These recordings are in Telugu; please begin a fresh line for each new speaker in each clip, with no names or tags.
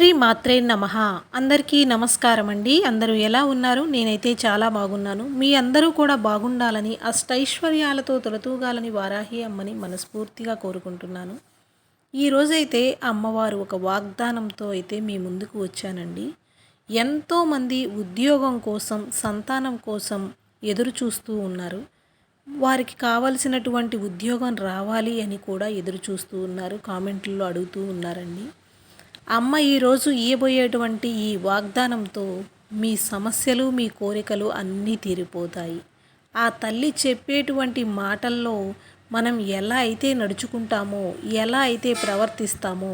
శ్రీ మాత్రే నమ. అందరికీ నమస్కారం అండి అందరూ ఎలా ఉన్నారు? నేనైతే చాలా బాగున్నాను. మీ అందరూ కూడా బాగుండాలని అష్టైశ్వర్యాలతో తొలతూగాలని వారాహి అమ్మని మనస్ఫూర్తిగా కోరుకుంటున్నాను. ఈరోజైతే అమ్మవారు ఒక వాగ్దానంతో అయితే మీ ముందుకు వచ్చానండి. ఎంతోమంది ఉద్యోగం కోసం సంతానం కోసం ఎదురు చూస్తూ ఉన్నారు. వారికి కావలసినటువంటి ఉద్యోగం రావాలి అని కూడా ఎదురు చూస్తూ ఉన్నారు. కామెంట్లో అడుగుతూ ఉన్నారండి. అమ్మ ఈరోజు ఇయ్యబోయేటువంటి ఈ వాగ్దానంతో మీ సమస్యలు మీ కోరికలు అన్నీ తీరిపోతాయి. ఆ తల్లి చెప్పేటువంటి మాటల్లో మనం ఎలా అయితే నడుచుకుంటామో ఎలా అయితే ప్రవర్తిస్తామో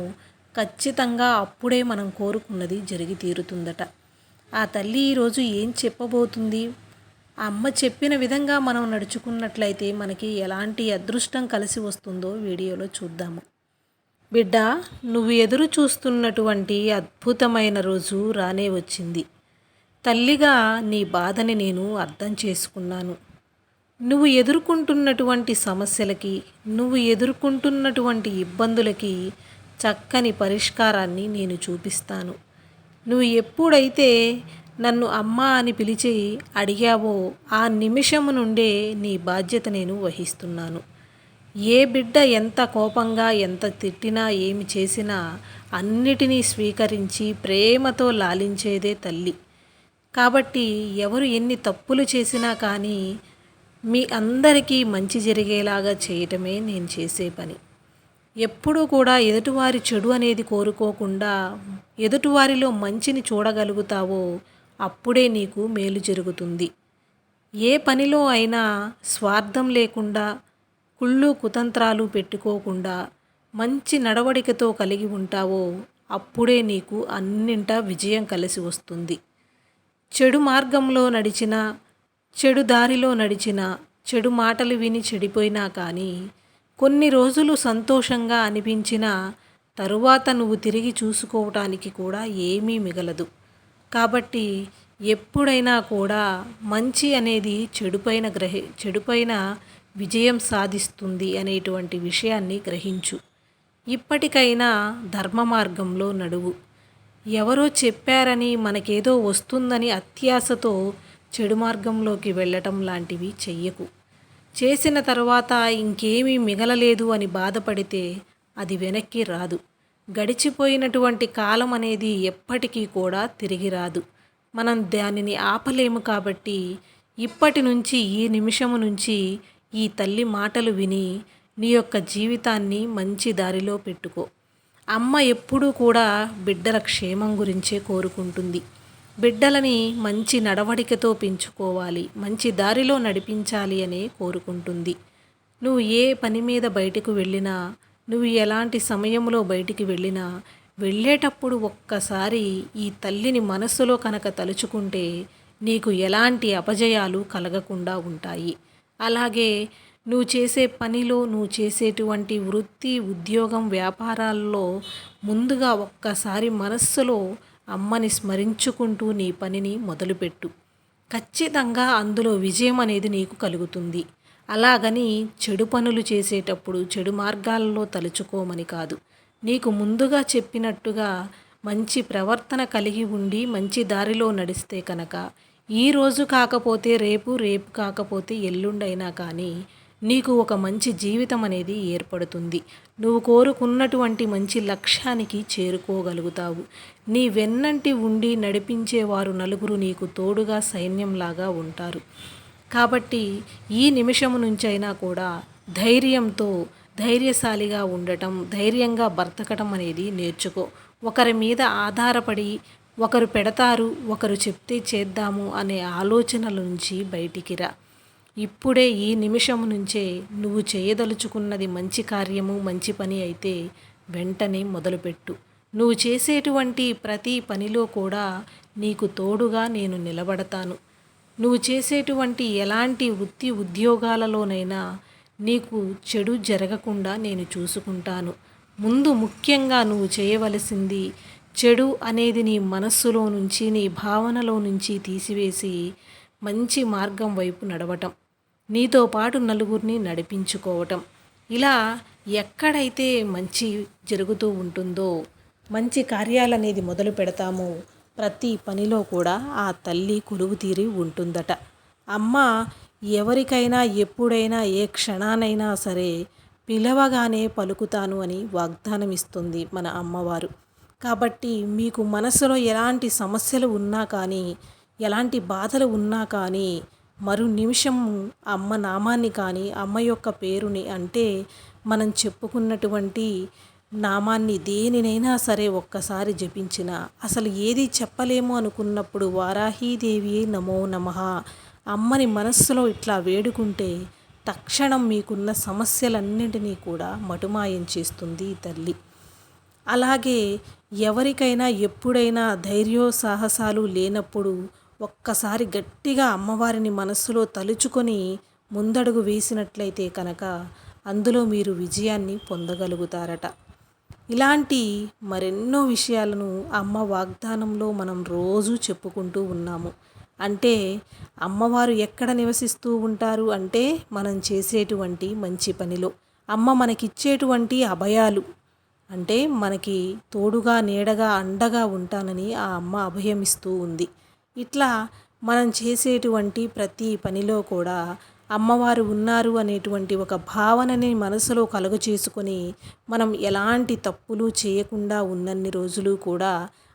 ఖచ్చితంగా అప్పుడే మనం కోరుకున్నది జరిగి తీరుతుందట. ఆ తల్లి ఈరోజు ఏం చెప్పబోతుంది? అమ్మ చెప్పిన విధంగా మనం నడుచుకున్నట్లయితే మనకి ఎలాంటి అదృష్టం కలిసి వస్తుందో వీడియోలో చూద్దాము. బిడ్డ నువ్వు ఎదురు చూస్తున్నటువంటి అద్భుతమైన రోజు రానే వచ్చింది. తల్లిగా నీ బాధని నేను అర్థం చేసుకున్నాను. నువ్వు ఎదుర్కొంటున్నటువంటి సమస్యలకి నువ్వు ఎదుర్కొంటున్నటువంటి ఇబ్బందులకి చక్కని పరిష్కారాన్ని నేను చూపిస్తాను. నువ్వు ఎప్పుడైతే నన్ను అమ్మ అని పిలిచి అడిగావో ఆ నిమిషము నుండే నీ బాధ్యత నేను వహిస్తున్నాను. ఏ బిడ్డ ఎంత కోపంగా ఎంత తిట్టినా ఏమి చేసినా అన్నిటినీ స్వీకరించి ప్రేమతో లాలించేదే తల్లి. కాబట్టి ఎవరు ఎన్ని తప్పులు చేసినా కానీ మీ అందరికీ మంచి జరిగేలాగా చేయటమే నేను చేసే పని. ఎప్పుడూ కూడా ఎదుటివారి చెడు అనేది కోరుకోకుండా ఎదుటివారిలో మంచిని చూడగలుగుతావో అప్పుడే నీకు మేలు జరుగుతుంది. ఏ పనిలో అయినా స్వార్థం లేకుండా కుళ్ళు కుతంత్రాలు పెట్టుకోకుండా మంచి నడవడికతో కలిగి ఉంటావో అప్పుడే నీకు అన్నింటా విజయం కలిసి వస్తుంది. చెడు మార్గంలో నడిచిన చెడు దారిలో నడిచిన చెడు మాటలు విని చెడిపోయినా కానీ కొన్ని రోజులు సంతోషంగా అనిపించిన తరువాత నువ్వు తిరిగి చూసుకోవటానికి కూడా ఏమీ మిగలదు. కాబట్టి ఎప్పుడైనా కూడా మంచి అనేది చెడుపైన గ్రహి చెడుపైన విజయం సాధిస్తుంది అనేటువంటి విషయాన్ని గ్రహించు. ఇప్పటికైనా ధర్మ మార్గంలో నడువు. ఎవరో చెప్పారని మనకేదో వస్తుందని అత్యాశతో చెడు మార్గంలోకి వెళ్ళటం లాంటివి చెయ్యకు. చేసిన తర్వాత ఇంకేమీ మిగలలేదు అని బాధపడితే అది వెనక్కి రాదు. గడిచిపోయినటువంటి కాలం అనేది ఎప్పటికీ కూడా తిరిగి రాదు. మనం దానిని ఆపలేము కాబట్టి ఇప్పటి నుంచి ఈ నిమిషము నుంచి ఈ తల్లి మాటలు విని నీ యొక్క జీవితాన్ని మంచి దారిలో పెట్టుకో. అమ్మ ఎప్పుడూ కూడా బిడ్డల క్షేమం గురించే కోరుకుంటుంది. బిడ్డలని మంచి నడవడికతో పెంచుకోవాలి మంచి దారిలో నడిపించాలి అనే కోరుకుంటుంది. నువ్వు ఏ పని మీద బయటకు వెళ్ళినా నువ్వు ఎలాంటి సమయంలో బయటికి వెళ్ళినా వెళ్ళేటప్పుడు ఒక్కసారి ఈ తల్లిని మనస్సులో కనుక తలుచుకుంటే నీకు ఎలాంటి అపజయాలు కలగకుండా ఉంటాయి. అలాగే నువ్వు చేసే పనిలో నువ్వు చేసేటువంటి వృత్తి ఉద్యోగం వ్యాపారాల్లో ముందుగా ఒక్కసారి మనస్సులో అమ్మని స్మరించుకుంటూ నీ పనిని మొదలుపెట్టు. ఖచ్చితంగా అందులో విజయం అనేది నీకు కలుగుతుంది. అలాగని చెడు పనులు చేసేటప్పుడు చెడు మార్గాల్లో తలుచుకోమని కాదు. నీకు ముందుగా చెప్పినట్టుగా మంచి ప్రవర్తన కలిగి ఉండి మంచి దారిలో నడిస్తే కనుక ఈ రోజు కాకపోతే రేపు రేపు కాకపోతే ఎల్లుండైనా కానీ నీకు ఒక మంచి జీవితం అనేది ఏర్పడుతుంది. నువ్వు కోరుకున్నటువంటి మంచి లక్ష్యానికి చేరుకోగలుగుతావు. నీ వెన్నంటి ఉండి నడిపించేవారు నలుగురు నీకు తోడుగా సైన్యంలాగా ఉంటారు. కాబట్టి ఈ నిమిషం నుంచైనా కూడా ధైర్యంతో ధైర్యశాలిగా ఉండటం ధైర్యంగా బ్రతకటం అనేది నేర్చుకో. ఒకరి మీద ఆధారపడి ఒకరు పెడతారు ఒకరు చెప్తే చేద్దాము అనే ఆలోచనల నుంచి బయటికి రా. ఇప్పుడే ఈ నిమిషం నుంచే నువ్వు చేయదలుచుకున్నది మంచి కార్యము మంచి పని అయితే వెంటనే మొదలుపెట్టు. నువ్వు చేసేటువంటి ప్రతి పనిలో కూడా నీకు తోడుగా నేను నిలబడతాను. నువ్వు చేసేటువంటి ఎలాంటి వృత్తి ఉద్యోగాలలోనైనా నీకు చెడు జరగకుండా నేను చూసుకుంటాను. ముందు ముఖ్యంగా నువ్వు చేయవలసింది చెడు అనేది నీ మనస్సులో నుంచి నీ భావనలో నుంచి తీసివేసి మంచి మార్గం వైపు నడవటం. నీతో పాటు నలుగురిని నడిపించుకోవటం. ఇలా ఎక్కడైతే మంచి జరుగుతూ ఉంటుందో మంచి కార్యాలనేది మొదలు పెడతామో ప్రతి పనిలో కూడా ఆ తల్లి కొలువు తీరి ఉంటుందట. అమ్మ ఎవరికైనా ఎప్పుడైనా ఏ క్షణానైనా సరే పిలవగానే పలుకుతాను అని వాగ్దానం ఇస్తుంది మన అమ్మవారు. కాబట్టి మీకు మనసులో ఎలాంటి సమస్యలు ఉన్నా కానీ ఎలాంటి బాధలు ఉన్నా కానీ మరు నిమిషం అమ్మ నామాన్ని కానీ అమ్మ యొక్క పేరుని అంటే మనం చెప్పుకున్నటువంటి నామాన్ని దేనినైనా సరే ఒక్కసారి జపించిన అసలు ఏది చెప్పలేము అనుకున్నప్పుడు వారాహీదేవి నమో నమ అమ్మని మనస్సులో ఇట్లా వేడుకుంటే తక్షణం మీకున్న సమస్యలన్నింటినీ కూడా మటుమాయం చేస్తుంది తల్లి. అలాగే ఎవరికైనా ఎప్పుడైనా ధైర్యో సాహసాలు లేనప్పుడు ఒక్కసారి గట్టిగా అమ్మవారిని మనస్సులో తలుచుకొని ముందడుగు వేసినట్లయితే కనుక అందులో మీరు విజయాన్ని పొందగలుగుతారట. ఇలాంటి మరెన్నో విషయాలను అమ్మ వాగ్దానంలో మనం రోజు చెప్పుకుంటూ ఉన్నాము. అంటే అమ్మవారు ఎక్కడ నివసిస్తూ ఉంటారు అంటే మనం చేసేటువంటి మంచి పనిలో. అమ్మ మనకిచ్చేటువంటి అభయాలు అంటే మనకి తోడుగా నీడగా అండగా ఉంటానని ఆ అమ్మ అభయమిస్తూ ఉంది. ఇట్లా మనం చేసేటువంటి ప్రతి పనిలో కూడా అమ్మవారు ఉన్నారు అనేటువంటి ఒక భావనని మనసులో కలుగు చేసుకొని మనం ఎలాంటి తప్పులు చేయకుండా ఉన్నన్ని రోజులు కూడా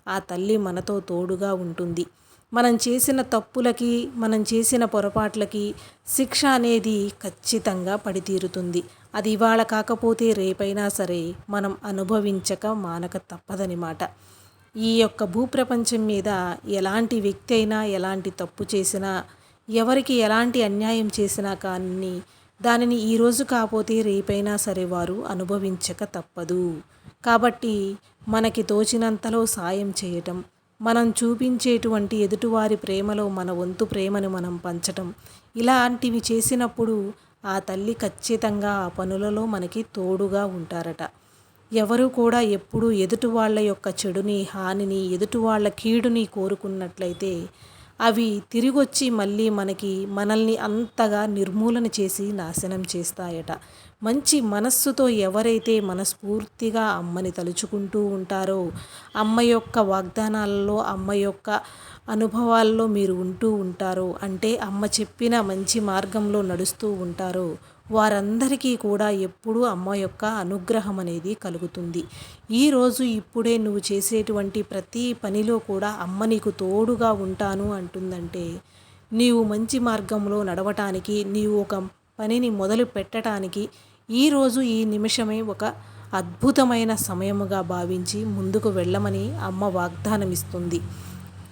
ఆ తల్లి మనతో తోడుగా ఉంటుంది. మనం చేసిన తప్పులకి మనం చేసిన పొరపాట్లకి శిక్ష అనేది ఖచ్చితంగా పడితీరుతుంది. అది ఇవాళ కాకపోతే రేపైనా సరే మనం అనుభవించక మానక తప్పదనమాట ఈ యొక్క భూప్రపంచం మీద ఎలాంటి వ్యక్తి అయినా ఎలాంటి తప్పు చేసినా ఎవరికి ఎలాంటి అన్యాయం చేసినా కానీ దానిని ఈరోజు కాకపోతే రేపైనా సరే వారు అనుభవించక తప్పదు. కాబట్టి మనకి తోచినంతలో సాయం చేయటం మనం చూపించేటువంటి ఎదుటివారి ప్రేమలో మన వంతు ప్రేమను మనం పంచటం. ఇలాంటివి చేసినప్పుడు ఆ తల్లి ఖచ్చితంగా ఆ పనులలో మనకి తోడుగా ఉంటారట. ఎవరు కూడా ఎప్పుడూ ఎదుటి వాళ్ళ యొక్క చెడుని హానిని ఎదుటి వాళ్ళ కీడుని కోరుకున్నట్లయితే అవి తిరిగొచ్చి మళ్ళీ మనకి మనల్ని అంతగా నిర్మూలన చేసి నాశనం చేస్తాయట. మంచి మనస్సుతో ఎవరైతే మనస్ఫూర్తిగా అమ్మని తలుచుకుంటూ ఉంటారో అమ్మ యొక్క వాగ్దానాలలో అమ్మ యొక్క అనుభవాల్లో మీరు ఉంటూ ఉంటారో అంటే అమ్మ చెప్పిన మంచి మార్గంలో నడుస్తూ ఉంటారో వారందరికీ కూడా ఎప్పుడూ అమ్మ యొక్క అనుగ్రహం అనేది కలుగుతుంది. ఈరోజు ఇప్పుడే నువ్వు చేసేటువంటి ప్రతి పనిలో కూడా అమ్మ నీకు తోడుగా ఉంటాను అంటుందంటే నీవు మంచి మార్గంలో నడవటానికి నీవు ఒక పనిని మొదలు పెట్టడానికి ఈరోజు ఈ నిమిషమే ఒక అద్భుతమైన సమయముగా భావించి ముందుకు వెళ్ళమని అమ్మ వాగ్దానం ఇస్తుంది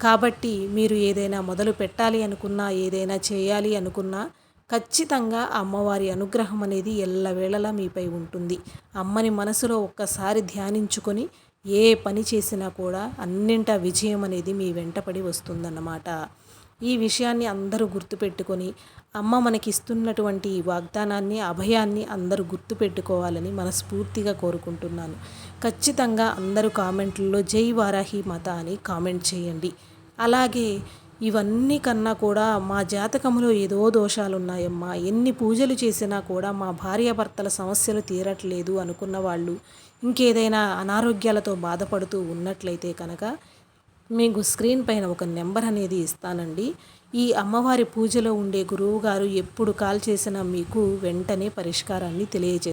కాబట్టి మీరు ఏదైనా మొదలు పెట్టాలి అనుకున్నా ఏదైనా చేయాలి అనుకున్నా ఖచ్చితంగా అమ్మవారి అనుగ్రహం అనేది ఎల్లవేళలా మీపై ఉంటుంది. అమ్మని మనసులో ఒక్కసారి ధ్యానించుకొని ఏ పని చేసినా కూడా అన్నింట విజయం అనేది మీ వెంటపడి వస్తుందన్నమాట. ఈ విషయాన్ని అందరూ గుర్తుపెట్టుకొని అమ్మ మనకిస్తున్నటువంటి వాగ్దానాన్ని అభయాన్ని అందరూ గుర్తుపెట్టుకోవాలని మనస్ఫూర్తిగా కోరుకుంటున్నాను. ఖచ్చితంగా అందరూ కామెంట్లలో జై వారాహి మాత అని కామెంట్ చేయండి. అలాగే ఇవన్నీ కన్నా కూడా మా జాతకంలో ఏదో దోషాలు ఉన్నాయమ్మా ఎన్ని పూజలు చేసినా కూడా మా భార్యాభర్తల సమస్యలు తీరట్లేదు అనుకున్న వాళ్ళు ఇంకేదైనా అనారోగ్యాలతో బాధపడుతూ ఉన్నట్లయితే కనుక మీకు స్క్రీన్ పైన ఒక నెంబర్ అనేది ఇస్తానండి. ఈ అమ్మవారి పూజలో ఉండే గురువుగారు ఎప్పుడు కాల్ చేసినా మీకు వెంటనే పరిష్కారాన్ని తెలియజే